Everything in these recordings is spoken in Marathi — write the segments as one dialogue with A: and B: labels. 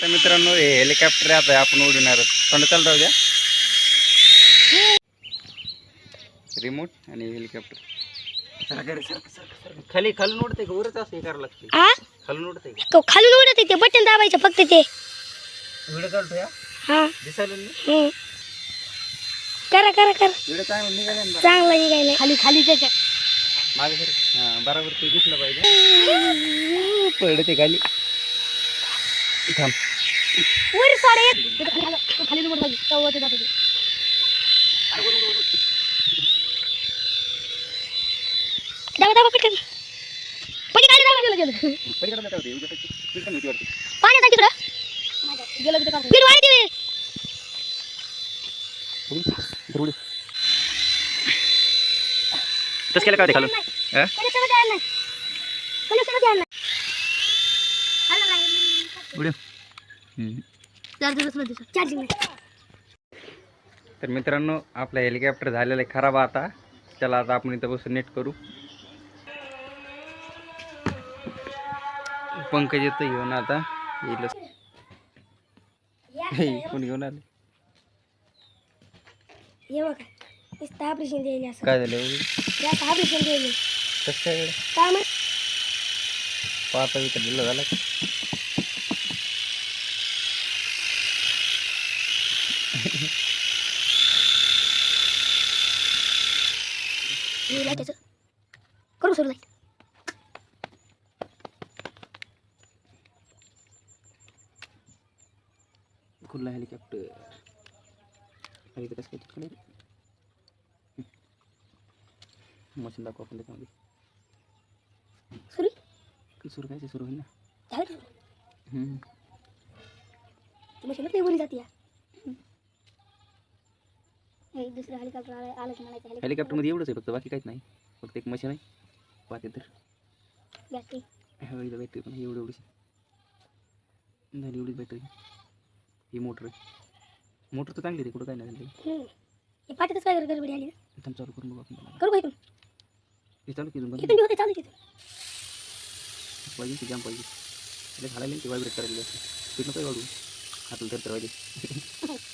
A: तर मित्रांनो हे हेलिकॉप्टर आता आपण उडवणार थंड चालू राहू द्या. रिमोट आणि हेलिकॉप्टर. खाली खालून उडते का? वरच असं हे करावं लागते.
B: हा
A: खालून उडते का?
B: तो खालून उडत ते बटन दाबायचं फक्त ते.
A: व्हिडिओ चालतो या.
B: हा.
A: दिसायला.
B: करा करा करा.
A: व्हिडिओ चांगला निघाला
B: चांगला निघायला. खाली खाली
A: त्याच्यामागे सर. हां बरोबर ते दिसलं पाहिजे. पडते खाली. थांब.
B: वर साडे एक खाली नंबर पाहिजे तेव्हा ते दाखवते दाबा दाबा पटकन पटकन खाली दाबा गेलं गेलं
A: तिकडे.
B: पाण्यात आहे तिकडं गेलं तिथं काढतो. वीर वाढ दे
A: उडी, उडी. तसं केलं का होते खालून?
B: कनेक्शन द्या नाही कनेक्शन द्या
A: हम्म.
B: चार्जिंग
A: तर मित्रांनो आपला हेलिकॉप्टर झालेला आहे खराब आता. त्याला आता आपण इथं बसून नेट करू. पंकज येतो घेऊन आता. येईल. कोण घेऊन आले?
B: ऑपरेशन द्यायला
A: काय झालं?
B: यात ऑपरेशन द्यायला.
A: कसं काय पाहता इथं दिलं झालं का?
B: हे लाईटाचं करू सुरू लाइट
A: खुल्ला हेलिकॉप्टर इथं कसं काय मशीन दाखव आपण त्याच्यामध्ये.
B: सुरू?
A: सुरू काय सुरू होईल ना.
B: झालं का?
A: हम्म.
B: ती मशीन नाही बोली जाते या. हे दुसरं हेलिकॉप्टर आलं आलं की म्हणायचं हेलिकॉप्टर
A: हेलिकॉप्टरमध्ये एवढंच आहे फक्त बाकी काहीच नाही. फक्त एक मशीन आहे. पाहते तर
B: बॅटरी
A: पण एवढी एवढीच झाली एवढीच बॅटरी ही मोटर आहे. मोटर तर चांगली आहे कुठं काय नाही झाली
B: हे पाठीतच काय गडबडी आली ना?
A: थांब चालू करून बघू आपण.
B: करू का इथून?
A: हे चालू की बंद?
B: इथून बी होते चालू आहे तिथून
A: पाहिजे जाम पाहिजे त्याला घालायला ते व्हायब्रेट करायला नको वाढू. हाताला तर तर पाहिजे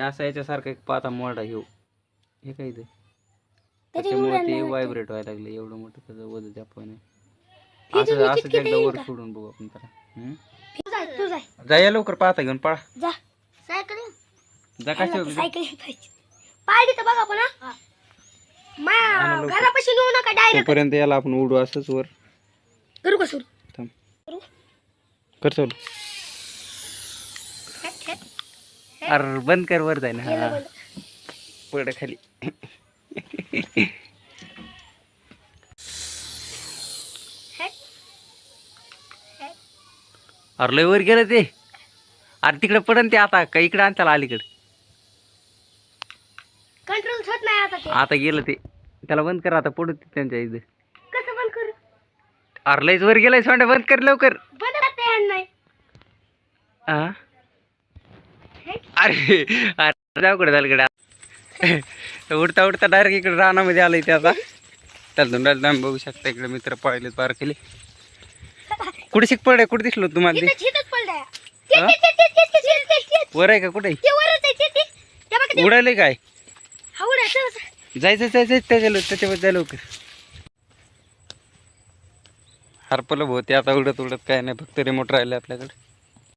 A: असं याच्यासारखं एक पाता मोडा घेऊ हे काय ते त्याच्यामुळे ते
B: नाही
A: व्हायब्रेट व्हायला लागले एवढं मोठं त्याचं वजन त्या पण असं असं
B: कितके
A: एकदा वर सोडून बघू आपण त्याला हम्म?
B: जाय
A: लवकर पाहता घेऊन पळा
B: जा सायकल
A: जा कशा
B: सायकल पाहिजे पाहिजे तर बघा पण हा. मा
A: आणा लवकर.
B: घरापाशी नेऊ नका डायरेक्ट
A: तोपर्यंत याला आपण उडू असंच वर.
B: करू का सुरू?
A: थांब.
B: करू?
A: कर चालू.
B: हॅट, हॅट.
A: अरे बंद कर वर जाय ना हा. पड खाली.
B: हॅट. हॅट.
A: अरे लय वर गेलं ते. अरे तिकडे पडन ते आता का इकडे आण त्याला अलीकडे
B: कंट्रोल होत नाही आता
A: गेलं ते. त्याला बंद कर आता पडू ते त्यांच्या इथं.
B: कसं बंद करू?
A: अरे लयच वर गेलाय सोंड्या बंद कर लवकर.
B: बंद करता येणार नाही.
A: हा?
B: हॅट.
A: अरे अरे जाऊ कुठे झालं कडे उडता उडता डायरेक्ट इकडे रानामध्ये आलंय ते आता. त्याला धुंडायला तुम्ही बघू शकता इकडे मित्र पाहिलेत बार केले कुठे शिक पडे कुठे दिसलो तुम्हाला ते? हा? वर आहे का कुठे? उडायलंय काय
B: हावड आहे चल, चल.
A: जायचं जायचं त्याच्या त्याच्यावर जाय लवकर. हरपलं भाऊ ते आता उडत उडत काय नाही फक्त रिमोट राहिले आपल्याकडे.